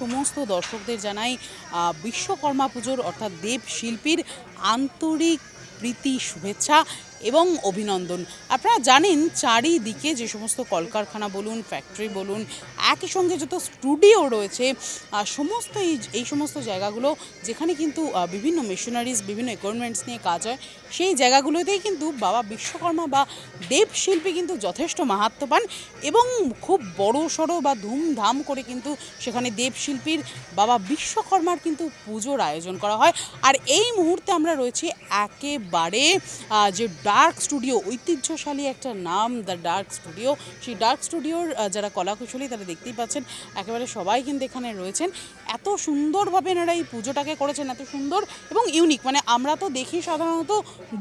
সমস্ত দর্শকদের জানাই বিশ্বকর্মা পুজোর অর্থাৎ দেব শিল্পীর আন্তরিক প্রীতি শুভেচ্ছা। এবং অভিনন্দন। আপনারা জানেন, চারিদিকে যে সমস্ত কলকারখানা বলুন ফ্যাক্টরি বলুন, একই সঙ্গে যত স্টুডিও রয়েছে সমস্ত এই এই সমস্ত জায়গাগুলো, যেখানে কিন্তু বিভিন্ন মেশিনারিজ বিভিন্ন ইকুইপমেন্টস নিয়ে কাজ হয়, সেই জায়গাগুলোতেই কিন্তু বাবা বিশ্বকর্মা বা দেব শিল্পী কিন্তু যথেষ্ট মাহাত্ম পান এবং খুব বড় সড়ো বা ধুমধাম করে কিন্তু সেখানে দেব শিল্পীর বাবা বিশ্বকর্মার কিন্তু পুজোর আয়োজন করা হয়। আর এই মুহূর্তে আমরা রয়েছি একেবারে যে ডার্ক স্টুডিও, ঐতিহ্যশালী একটা নাম, দ্য ডার্ক স্টুডিও। সেই ডার্ক স্টুডিওর যারা কলাকুশলী তারা দেখতেই পাচ্ছেন, একেবারে সবাই কিন্তু এখানে রয়েছেন। এত সুন্দরভাবে এনারা এই পুজোটাকে করেছেন, এত সুন্দর এবং ইউনিক মানে আমরা তো দেখি সাধারণত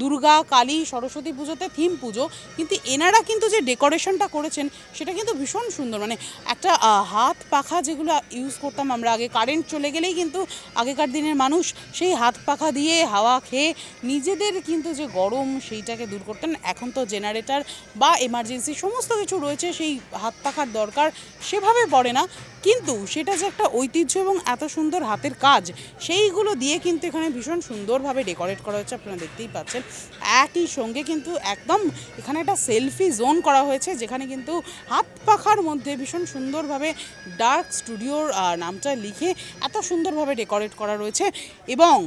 দুর্গা, কালী, সরস্বতী পুজোতে থিম পুজো, কিন্তু এনারা কিন্তু যে ডেকোরেশনটা করেছেন, সেটা কিন্তু ভীষণ সুন্দর। মানে একটা হাত পাখা যেগুলো ইউজ করতাম আমরা আগে কারেন্ট চলে গেলেই কিন্তু আগেকার দিনের মানুষ সেই হাত পাখা দিয়ে হাওয়া খেয়ে নিজেদের কিন্তু যে গরম, সেইটাকে দূর করতেন। এখন তো জেনারেটর বা এমার্জেন্সি সমস্ত কিছু রয়েছে, সেই হাত পাখার দরকার সেভাবে পড়ে না। কিন্তু সেটা যে একটা ঐতিহ্য এবং এত সুন্দর হাতের কাজ, সেইগুলো দিয়ে কিন্তু এখানে ভীষণ সুন্দরভাবে ডেকোরেট করা হয়েছে, আপনারা দেখতেই পাচ্ছেন। একই সঙ্গে কিন্তু একদম এখানে একটা সেলফি জোন করা হয়েছে, যেখানে কিন্তু হাত পাখার মধ্যে ভীষণ সুন্দরভাবে ডার্ক স্টুডিওর নামটা লিখে এত সুন্দরভাবে ডেকোরেট করা রয়েছে। এবং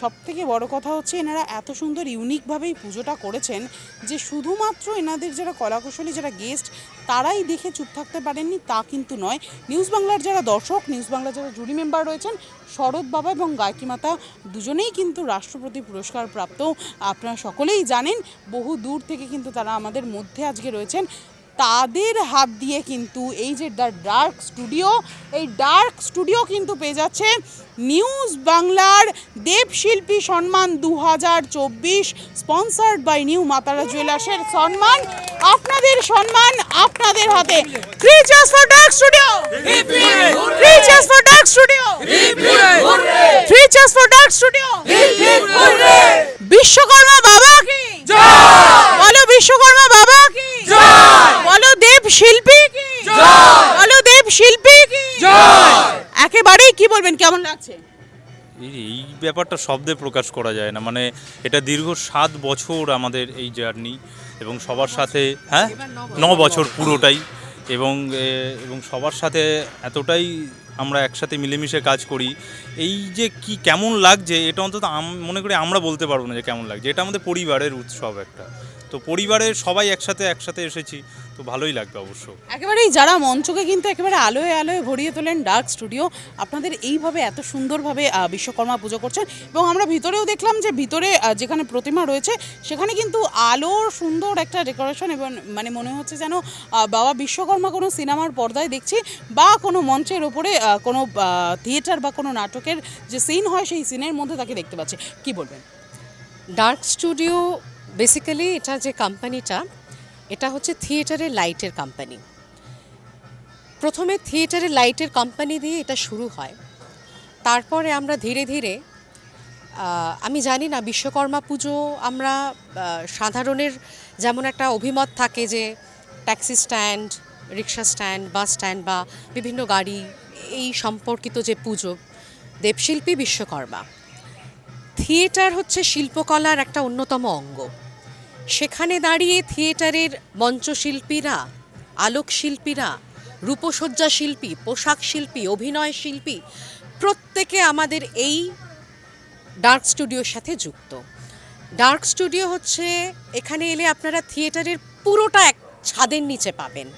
সব থেকে বড় কথা হচ্ছে, এনারা এত সুন্দর ইউনিকভাবেই পুজোটা করেছেন যে শুধুমাত্র এনাদের যারা কলাকুশলী, যারা গেস্ট তারাই দেখে চুপ থাকতে পারেননি, তা কিন্তু নয়। নিউজ বাংলার যারা দর্শক, নিউজ বাংলার যারা জুরি মেম্বার রয়েছেন, শরৎ বাবা এবং গায়কি মাতা দুজনেই কিন্তু রাষ্ট্রপতি পুরস্কার প্রাপ্ত। আপনারা সকলেই জানেন, বহু দূর থেকে কিন্তু তারা আমাদের মধ্যে আজকে রয়েছেন। তাদের হাত দিয়ে কিন্তু এই যে দ্য ডার্ক স্টুডিও এই ডার্ক স্টুডিও কিন্তু পেয়ে যাচ্ছে নিউজ বাংলার দেবশিল্পী সম্মান দু হাজার চব্বিশ স্পন্সার্ড বাই নিউ মাতারা জুয়েলার্সের সম্মান আপনাদের সম্মান আপনাদের হাতে। For dark studio for dark studio three for dark studio Vishwakarma বাবা কি? বলো বিশ্বকর্মা বাবা কি? শিল্পী কি? বলো দেব শিল্পী কি? একেবারেই কি বলবেন কেমন লাগছে? এই এই ব্যাপারটা শব্দে প্রকাশ করা যায় না। মানে এটা দীর্ঘ সাত বছর আমাদের এই জার্নি এবং সবার সাথে হ্যাঁ? ন বছর পুরোটাই। এবং এবং সবার সাথে এতটাই আমরা একসাথে মিলেমিশে কাজ করি এই যে কি কেমন লাগছে, এটা অন্তত মনে করি আমরা বলতে পারব না যে কেমন লাগছে। এটা আমাদের পরিবারের উৎসব একটা। তো পরিবারের সবাই একসাথে একসাথে এসেছি, তো ভালোই লাগবে অবশ্য। একেবারেই যারা মঞ্চকে কিন্তু একেবারে আলোয় আলোয় ভরিয়ে তোলেন ডার্ক স্টুডিও, আপনাদের এইভাবে এত সুন্দরভাবে বিশ্বকর্মা পুজো করছেন এবং আমরা ভিতরেও দেখলাম যে ভিতরে যেখানে প্রতিমা রয়েছে, সেখানে কিন্তু আলোর সুন্দর একটা ডেকোরেশন এবং মানে মনে হচ্ছে যেন বাবা বিশ্বকর্মা কোনো সিনেমার পর্দায় দেখছি বা কোনো মঞ্চের ওপরে কোনো থিয়েটার বা কোনো নাটকের যে সিন হয়, সেই সিনের মধ্যে তাকে দেখতে পাচ্ছি। কি বলবেন? ডার্ক স্টুডিও বেসিক্যালি এটা যে কোম্পানিটা এটা হচ্ছে থিয়েটারের লাইটের কোম্পানি প্রথমে থিয়েটারের লাইটের কোম্পানি দিয়ে এটা শুরু হয়। তারপরে আমরা ধীরে ধীরে আমি জানি না, বিশ্বকর্মা পুজো আমরা সাধারণের যেমন একটা অভিমত থাকে যে taxi stand rickshaw stand bus stand বা বিভিন্ন গাড়ি, এই সম্পর্কিত যে পুজো দেবশিল্পী বিশ্বকর্মা। থিয়েটার হচ্ছে শিল্পকলার একটা অন্যতম অঙ্গ। সেখানে দাঁড়িয়ে থিয়েটারের মঞ্চশিল্পীরা, আলোকশিল্পীরা, রূপসজ্জা শিল্পী, পোশাক শিল্পী, অভিনয় শিল্পী প্রত্যেকে আমাদের এই ডার্ক স্টুডিওর সাথে যুক্ত। ডার্ক স্টুডিও হচ্ছে এখানে এলে আপনারা থিয়েটারের পুরোটা এক ছাদের নিচে পাবেন।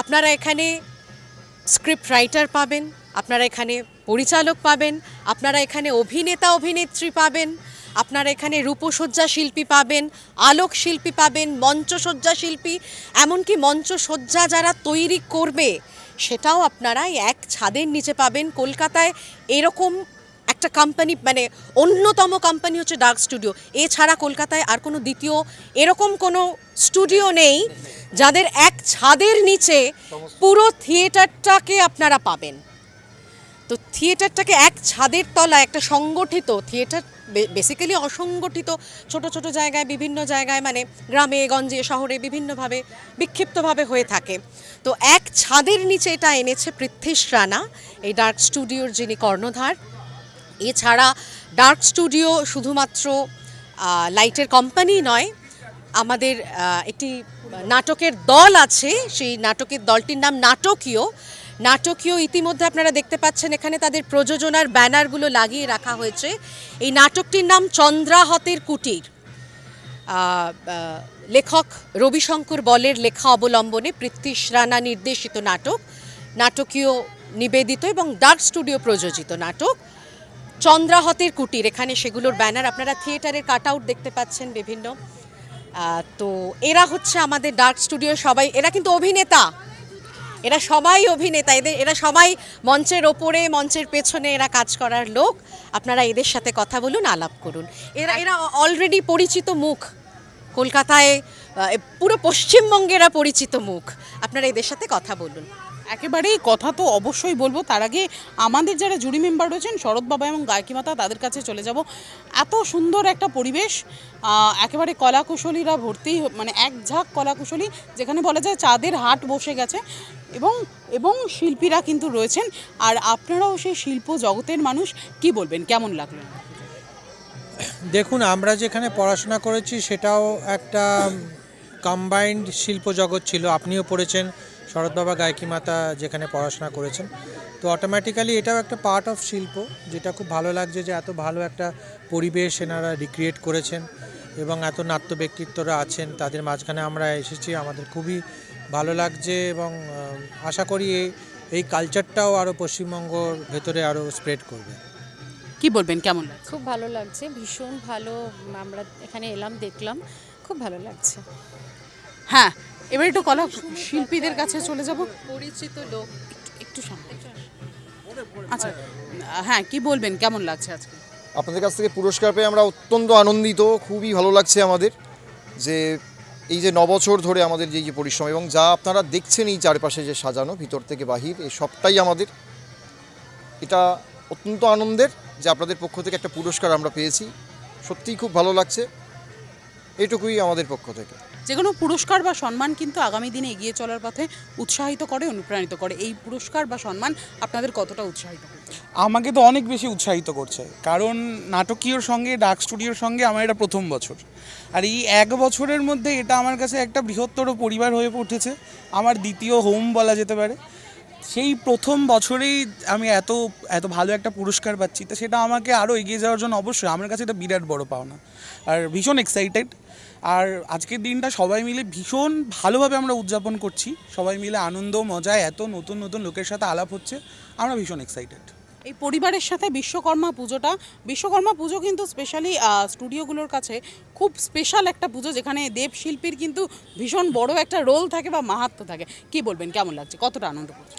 আপনারা এখানে স্ক্রিপ্ট রাইটার পাবেন, আপনারা এখানে পরিচালক পাবেন, আপনারা এখানে অভিনেতা, অভিনেত্রী পাবেন, আপনারা এখানে রূপসজ্জা শিল্পী পাবেন, আলোক শিল্পী পাবেন, মঞ্চসজ্জা শিল্পী, এমনকি মঞ্চসজ্জা যারা তৈরি করবে, সেটাও আপনারা এক ছাদের নিচে পাবেন। কলকাতায় এরকম একটা কোম্পানি মানে অন্যতম কোম্পানি হচ্ছে ডার্ক স্টুডিও এছাড়া কলকাতায় আর কোনো দ্বিতীয় এরকম কোনো স্টুডিও নেই, যাদের এক ছাদের নিচে পুরো থিয়েটারটাকে আপনারা পাবেন। তো থিয়েটারটাকে এক ছাদের তলায় একটা সংগঠিত, থিয়েটার বেসিক্যালি অসংগঠিত, ছোট ছোট জায়গায়, বিভিন্ন জায়গায় মানে গ্রামে, গঞ্জে, শহরে বিভিন্নভাবে, বিক্ষিপ্তভাবে হয়ে থাকে। তো এক ছাদের নিচে এটা এনেছে পৃথ্বীশ রানা, এই ডার্ক স্টুডিওর যিনি কর্ণধার। এছাড়া ডার্ক স্টুডিও শুধুমাত্র লাইটের কোম্পানি নয়, আমাদের একটি নাটকের দল আছে, সেই নাটকের দলটির নাম নাটকীয়। নাটকীয় ইতিমধ্যে আপনারা দেখতে পাচ্ছেন এখানে তাদের প্রযোজনার ব্যানারগুলো লাগিয়ে রাখা হয়েছে। এই নাটকটির নাম চন্দ্রাহতের কুটির। লেখক রবিশঙ্কর বলের লেখা অবলম্বনে পৃথ্বীশ রানা নির্দেশিত নাটক, নাটকীয় নিবেদিত এবং ডার্ক স্টুডিও প্রযোজিত নাটক, চন্দ্রাহতের কুটির। এখানে সেগুলোর ব্যানার আপনারা থিয়েটারের কাট আউট দেখতে পাচ্ছেন বিভিন্ন। তো এরা হচ্ছে আমাদের ডার্ক স্টুডিও সবাই, এরা কিন্তু অভিনেতা। এরা সবাই অভিনেতা, এদের, এরা সবাই মঞ্চের ওপরে, মঞ্চের পেছনে এরা কাজ করার লোক। আপনারা এদের সাথে কথা বলুন, আলাপ করুন। এরা এরা অলরেডি পরিচিত মুখ। কলকাতায় পুরো পশ্চিমবঙ্গে এরা পরিচিত মুখ। আপনারা এদের সাথে কথা বলুন। একেবারেই কথা তো অবশ্যই বলব। তার আগে আমাদের যারা জুরি মেম্বার রয়েছেন, শরৎ বাবা এবং গায়কী মাতা, তাদের কাছে চলে যাব। এত সুন্দর একটা পরিবেশ একেবারে কলাকুশলীরা ভর্তি মানে এক ঝাঁক কলাকুশলী, যেখানে বলা যায় চাঁদের হাট বসে গেছে। এবং এবং শিল্পীরা কিন্তু রয়েছেন। আর আপনারাও সেই শিল্প জগতের মানুষ, কি বলবেন? কেমন লাগল? দেখুন, আমরা যেখানে পড়াশোনা করেছি, সেটাও একটা কম্বাইন্ড শিল্প জগৎ ছিল। আপনিও পড়েছেন শরৎবাবা গায়কি মাতা যেখানে পড়াশোনা করেছেন। তো অটোমেটিক্যালি এটাও একটা পার্ট অফ শিল্প, যেটা খুব ভালো লাগছে যে এত ভালো একটা পরিবেশ এনারা রিক্রিয়েট করেছেন এবং এত নাট্য ব্যক্তিত্বরা আছেন। তাদের মাঝখানে আমরা এসেছি, আমাদের খুবই ভালো লাগছে এবং আশা করি এই- কালচারটাও আরও পশ্চিমবঙ্গর ভেতরে আরও স্প্রেড করবে। কি বলবেন? কেমন লাগছে? খুব ভালো লাগছে ভীষণ ভালো আমরা এখানে এলাম দেখলাম খুব ভালো লাগছে। হ্যাঁ এবার একটু কলা শিল্পীদের কাছে চলে যাব। পরিচিত লোক একটু সামনে। আচ্ছা হ্যাঁ কি বলবেন? কেমন লাগছে আজকে? আপনাদের কাছ থেকে পুরস্কার পেয়ে আমরা অত্যন্ত আনন্দিত খুবই ভালো লাগছে আমাদের যে এই যে নবছর ধরে আমাদের যে যে পরিশ্রম এবং যা আপনারা দেখছেন এই চারপাশে যে সাজানো, ভিতর থেকে বাহির, এই সবটাই আমাদের। এটা অত্যন্ত আনন্দের যে আপনাদের পক্ষ থেকে একটা পুরস্কার আমরা পেয়েছি। সত্যিই খুব ভালো লাগছে। এইটুকুই আমাদের পক্ষ থেকে। যে কোনো পুরস্কার বা সম্মান কিন্তু আগামী দিনে এগিয়ে চলার পথে উৎসাহিত করে, অনুপ্রাণিত করে। এই পুরস্কার বা সম্মান আপনাদের কতটা উৎসাহিত করে? আমাকে তো অনেক বেশি উৎসাহিত করছে। কারণ নাটকীয়র সঙ্গে, ডাক স্টুডিওর সঙ্গে আমার এটা প্রথম বছর। আর এই এক বছরের মধ্যে এটা আমার কাছে একটা বৃহত্তর পরিবার হয়ে উঠেছে। আমার দ্বিতীয় হোম বলা যেতে পারে। সেই প্রথম বছরেই আমি এত এত ভালো একটা পুরস্কার পাচ্ছি। তো সেটা আমাকে আরও এগিয়ে যাওয়ার জন্য অবশ্যই আমার কাছে এটা বিরাট বড় পাওনা। আর ভীষণ এক্সাইটেড আর আজকের দিনটা সবাই মিলে ভীষণ ভালোভাবে আমরা উদযাপন করছি। সবাই মিলে আনন্দ মজায় এত নতুন নতুন লোকের সাথে আলাপ হচ্ছে। আমরা ভীষণ এক্সাইটেড এই পরিবারের সাথে বিশ্বকর্মা পুজোটা, বিশ্বকর্মা পুজো কিন্তু স্পেশালি স্টুডিওগুলোর কাছে খুব স্পেশাল একটা পুজো, যেখানে দেব শিল্পীর কিন্তু ভীষণ বড় একটা রোল থাকে বা মাহাত্ম থাকে। কি বলবেন? কেমন লাগছে? কতটা আনন্দ করছে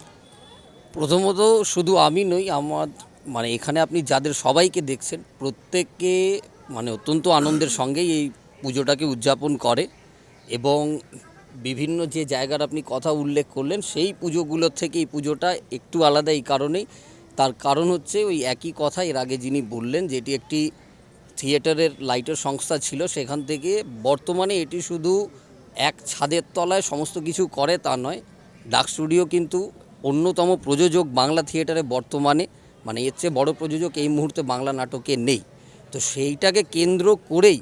প্রথমত শুধু আমি নই, আমার মানে এখানে আপনি যাদের সবাইকে দেখছেন প্রত্যেককে মানে অত্যন্ত আনন্দের সঙ্গেই এই পুজোটাকে উদযাপন করে এবং বিভিন্ন যে জায়গার আপনি কথা উল্লেখ করলেন, সেই পুজোগুলোর থেকে এই পুজোটা একটু আলাদা এই কারণেই। তার কারণ হচ্ছে ওই একই কথা এর আগে যিনি বললেন যে এটি একটি থিয়েটারের লাইটের সংস্থা ছিল, সেখান থেকে বর্তমানে এটি শুধু এক ছাদের তলায় সমস্ত কিছু করে তা নয়, ডাক স্টুডিও কিন্তু অন্যতম প্রযোজক বাংলা থিয়েটারে বর্তমানে মানে এর চেয়ে বড় প্রযোজক এই মুহূর্তে বাংলা নাটকে নেই। তো সেইটাকে কেন্দ্র করেই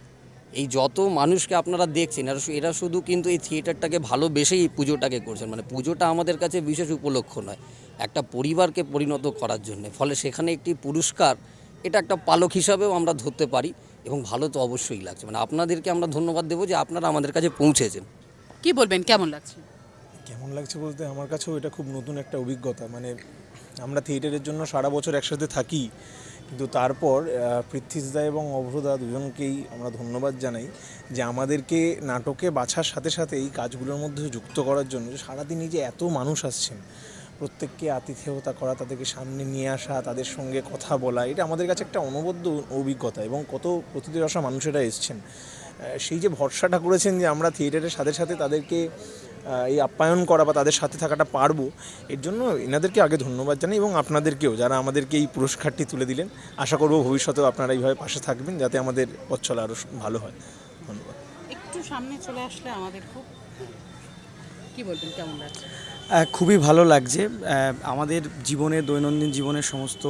এই যত মানুষকে আপনারা দেখছেন এরা এরা শুধু কিন্তু এই থিয়েটারটাকে ভালোবেসেই পুজোটাকে করছেন। মানে পুজোটা আমাদের কাছে বিশেষ উপলক্ষ নয়। একটা পরিবারকে পরিণত করার জন্য। ফলে সেখানে একটি পুরস্কার এটা একটা পালক হিসাবেও আমরা ধরতে পারি এবং ভালো তো অবশ্যই লাগছে। মানে আপনাদেরকে আমরা ধন্যবাদ দেবো যে আপনারা আমাদের কাছে পৌঁছেছেন। কি বলবেন? কেমন লাগছে? কেমন লাগছে বলতে আমার কাছেও এটা খুব নতুন একটা অভিজ্ঞতা। মানে আমরা থিয়েটারের জন্য সারা বছর একসাথে থাকি। কিন্তু তারপর আহ, পৃথ্বীশদা এবং অভ্রদা দুজনকেই আমরা ধন্যবাদ জানাই যে আমাদেরকে নাটকে বাছার সাথে সাথে এই কাজগুলোর মধ্যে যুক্ত করার জন্য সারাদিনই যে এত মানুষ আসছেন প্রত্যেককে আতিথেয়তা করা তাদেরকে সামনে নিয়ে আসা তাদের সঙ্গে কথা বলা এটা আমাদের কাছে একটা অনবদ্য অভিজ্ঞতা এবং কত প্রতিদিন আসা মানুষেরা এসছেন। সেই যে ভরসাটা করেছেন যে আমরা থিয়েটারের সাথে সাথে তাদেরকে এই আপ্যায়ন করা বা তাদের সাথে থাকাটা পারব এর জন্য এনাদেরকে আগে ধন্যবাদ জানাই এবং আপনাদেরকেও যারা আমাদেরকে এই পুরস্কারটি তুলে দিলেন আশা করব ভবিষ্যতেও আপনারা এইভাবে পাশে থাকবেন যাতে আমাদের পথ চলা আরও ভালো হয়। ধন্যবাদ। একটু সামনে চলে আসলে আমাদের খুব কি বলবেন কেমন লাগছে? খুবই ভালো লাগছে। আমাদের জীবনের দৈনন্দিন জীবনের সমস্ত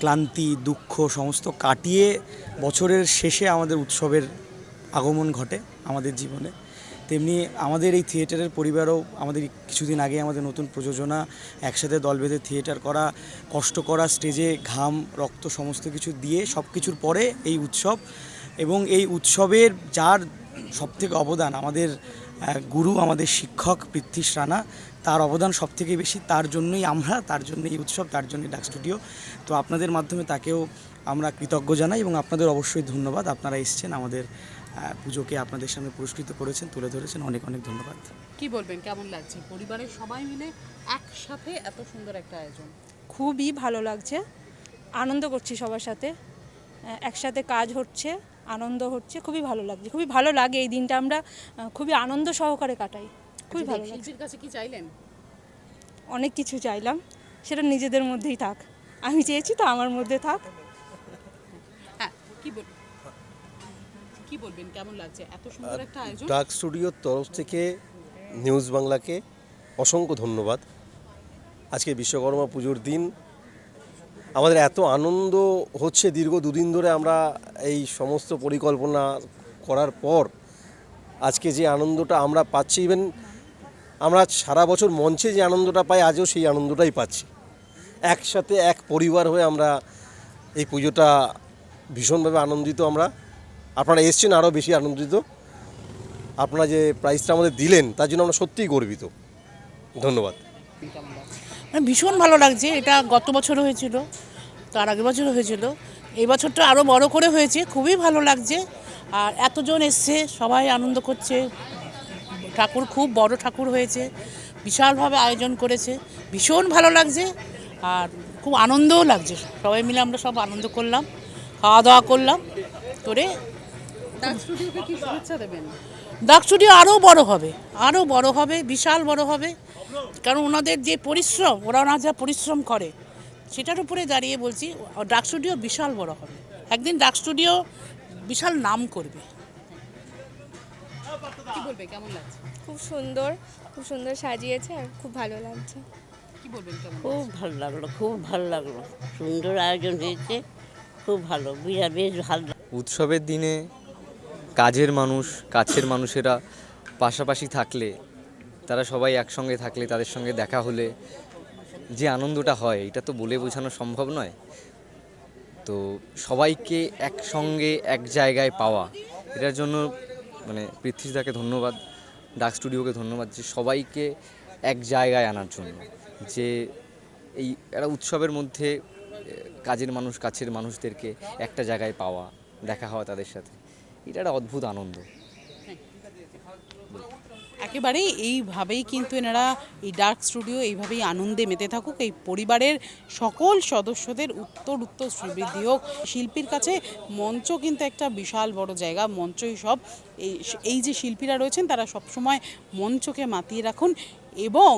ক্লান্তি দুঃখ সমস্ত কাটিয়ে বছরের শেষে আমাদের উৎসবের আগমন ঘটে আমাদের জীবনে। তেমনি আমাদের এই থিয়েটারের পরিবারও আমাদের কিছুদিন আগে আমাদের নতুন প্রযোজনা একসাথে দল বেঁধে থিয়েটার করা, কষ্ট করা, স্টেজে ঘাম, রক্ত সমস্ত কিছু দিয়ে সব কিছুর পরে এই উৎসব এবং এই উৎসবের যার সবথেকে অবদান আমাদের গুরু আমাদের শিক্ষক পৃথ্বীশ রানা, তার অবদান সব থেকে বেশি তার জন্যই আমরা, তার জন্য এই উৎসব, তার জন্যই ডাক স্টুডিও। তো আপনাদের মাধ্যমে তাকেও আমরা কৃতজ্ঞ জানাই এবং আপনাদের অবশ্যই ধন্যবাদ। আপনারা এসছেন আমাদের পুজোকে আপনাদের সামনে পুরস্কৃত করেছেন তুলে ধরেছেন। অনেক অনেক ধন্যবাদ। কি বলবেন? কেমন লাগছে? পরিবারের সবাই মিলে একসাথে এত সুন্দর একটা আয়োজন। খুবই ভালো লাগছে। আনন্দ করছি সবার সাথে। একসাথে কাজ হচ্ছে আনন্দ হচ্ছে খুবই ভালো লাগছে। খুবই ভালো লাগে এই দিনটা। আমরা খুবই আনন্দ সহকারে কাটাই। খুবই ভালো শিল্পীর কাছে কি চাইলেন? অনেক কিছু চাইলাম। সেটা নিজেদের মধ্যেই থাক। আমি চেয়েছি তো আমার মধ্যে থাক। হ্যাঁ কি বল কি বলবেন? কেমন লাগছে? এত সুন্দর একটা আয়োজন। ডাক স্টুডিওর তরফ থেকে নিউজ বাংলাকে অসংখ্য ধন্যবাদ। আজকে বিশ্বকর্মা পুজোর দিন। আমাদের এত আনন্দ হচ্ছে দীর্ঘ দুদিন ধরে আমরা এই সমস্ত পরিকল্পনা করার পর আজকে যে আনন্দটা আমরা পাচ্ছি ইভেন আমরা সারা বছর মঞ্চে যে আনন্দটা পাই আজও সেই আনন্দটাই পাচ্ছি। একসাথে এক পরিবার হয়ে আমরা এই পুজোটা ভীষণভাবে আনন্দিত আমরা। আপনারা এসছেন আরও বেশি আনন্দিত। আপনারা যে প্রাইজটা আমাদের দিলেন, তার জন্য আমরা সত্যিই গর্বিত। ধন্যবাদ। ভীষণ ভালো লাগছে। এটা গত বছর হয়েছিল, তার আগের বছর হয়েছিল। এই বছরটা আরও বড় করে হয়েছে, খুবই ভালো লাগছে। আর এতজন এসছে, সবাই আনন্দ করছে। ঠাকুর খুব বড় ঠাকুর হয়েছে, বিশালভাবে আয়োজন করেছে। ভীষণ ভালো লাগছে, আর খুব আনন্দও লাগছে। সবাই মিলে আমরা সব আনন্দ করলাম খাওয়া দাওয়া করলাম, করে ডাক স্টুডিওকে কি শুভেচ্ছা দেবেন? ডাক স্টুডিও আরও বড় হবে আরও বড় হবে বিশাল বড় হবে। কারণ ওনাদের যে পরিশ্রম ওরা ওনারা যা পরিশ্রম করে সেটার উপরে দাঁড়িয়ে বলছি ডাক স্টুডিও বিশাল বড় হবে। একদিন ডাক স্টুডিও বিশাল নাম করবে। কি বলবে? কেমন লাগছে? খুব সুন্দর খুব সুন্দর সাজিয়েছে আর খুব ভালো লাগছে। কি বলবেন? কেমন খুব ভালো লাগল খুব ভালো লাগল। সুন্দর আয়োজন হয়েছে খুব ভালো বিরাট বেশ ভালো। উৎসবের দিনে কাজের মানুষ, কাছের মানুষেরা পাশাপাশি থাকলে, তারা সবাই একসঙ্গে থাকলে, তাদের সঙ্গে দেখা হলে যে আনন্দটা হয়, এটা তো বলে বোঝানো সম্ভব নয়। তো সবাইকে একসঙ্গে, এক জায়গায় পাওয়া, এটার জন্য মানে পৃথ্বীদাকে ধন্যবাদ, ডাক স্টুডিওকে ধন্যবাদ যে সবাইকে এক জায়গায় আনার জন্য। যে এই একটা উৎসবের মধ্যে কাজের মানুষ, কাছের মানুষদেরকে একটা জায়গায় পাওয়া, দেখা হওয়া তাদের সাথে। এটা একটা অদ্ভুত আনন্দ। একেবারেই এইভাবেই কিন্তু এনারা এই ডার্ক স্টুডিও এইভাবেই আনন্দে মেতে থাকুক। এই পরিবারের সকল সদস্যদের উত্তর উত্তর শ্রীবৃদ্ধি হোক। শিল্পীর কাছে মঞ্চ কিন্তু একটা বিশাল বড় জায়গা। মঞ্চই সব। এই এই যে শিল্পীরা রয়েছেন, তারা সবসময় মঞ্চকে মাতিয়ে রাখুন এবং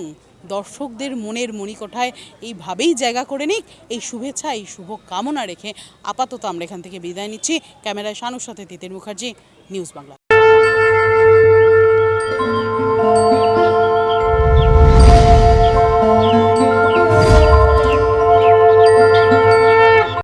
দর্শকদের মনের মণিকোঠায় এইভাবেই জায়গা করে নিক। এই শুভেচ্ছা, এই শুভ কামনা রেখে আপাতত আমরা এখান থেকে বিদায় নিচ্ছি। ক্যামেরায় শানুর সাথে তিতির মুখার্জি, নিউজ বাংলা।